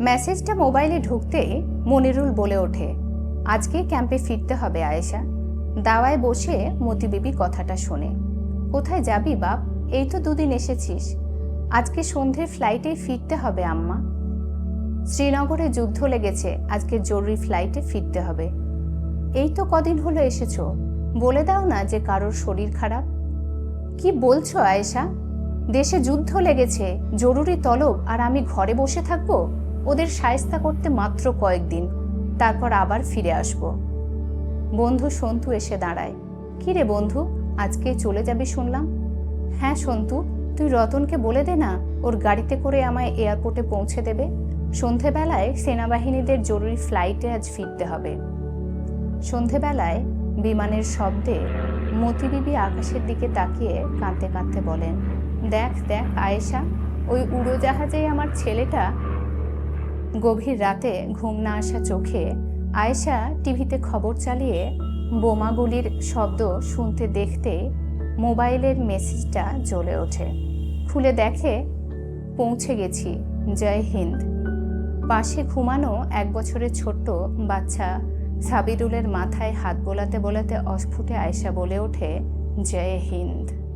মেসেজটা মোবাইলে ঢুকতে মনিরুল বলে ওঠে। আজকে ক্যাম্পে ফিরতে হবে, আয়েশা। দাওয়ায় বসে মতি বিবি কথাটা শোনে। কোথায় যাবি বাপ? এই তো দুদিন এসেছিস। আজকে সন্ধ্যের ফ্লাইটে ফিরতে হবে, আম্মা। শ্রীনগরে যুদ্ধ লেগেছে, আজকে জরুরি ফ্লাইটে ফিরতে হবে। এই তো কদিন হলো এসেছ। বলে দাও না যে কারোর শরীর খারাপ। কি বলছো, আয়েশা? দেশে যুদ্ধ লেগেছে, জরুরি তলব, আর আমি ঘরে বসে থাকব? ওদের সায়স্তা করতে মাত্র কয়েকদিন, তারপর আবার ফিরে আসব। বন্ধু সন্তু এসে দাঁড়ায়। কি রে বন্ধু, আজকে চলে যাবি শুনলাম? হ্যাঁ সন্তু, তুই রতনকে বলে দে না, ওর গাড়িতে করে আমায় এয়ারপোর্টে পৌঁছে দেবে। সন্ধেবেলায় সেনাবাহিনীদের জরুরি ফ্লাইটে আজ ফিরতে হবে। সন্ধেবেলায় বিমানের শব্দে মতিবিবি আকাশের দিকে তাকিয়ে কাঁদতে কাঁদতে বলেন, দেখ দেখ, আয়েশা, ওই উড়োজাহাজেই আমার ছেলেটা গভীর রাতে ঘুম না আসা চোখে আয়েশা টিভিতে খবর চালিয়ে বোমাগুলির শব্দ শুনতে দেখতে মোবাইলের মেসেজটা জ্বলে ওঠে। খুলে দেখে, পৌঁছে গেছি, জয় হিন্দ। পাশে ঘুমানো এক বছরের ছোট্ট বাচ্চা সাবিরুলের মাথায় হাত বোলাতে বোলাতে অস্ফুটে আয়সা বলে ওঠে, জয় হিন্দ।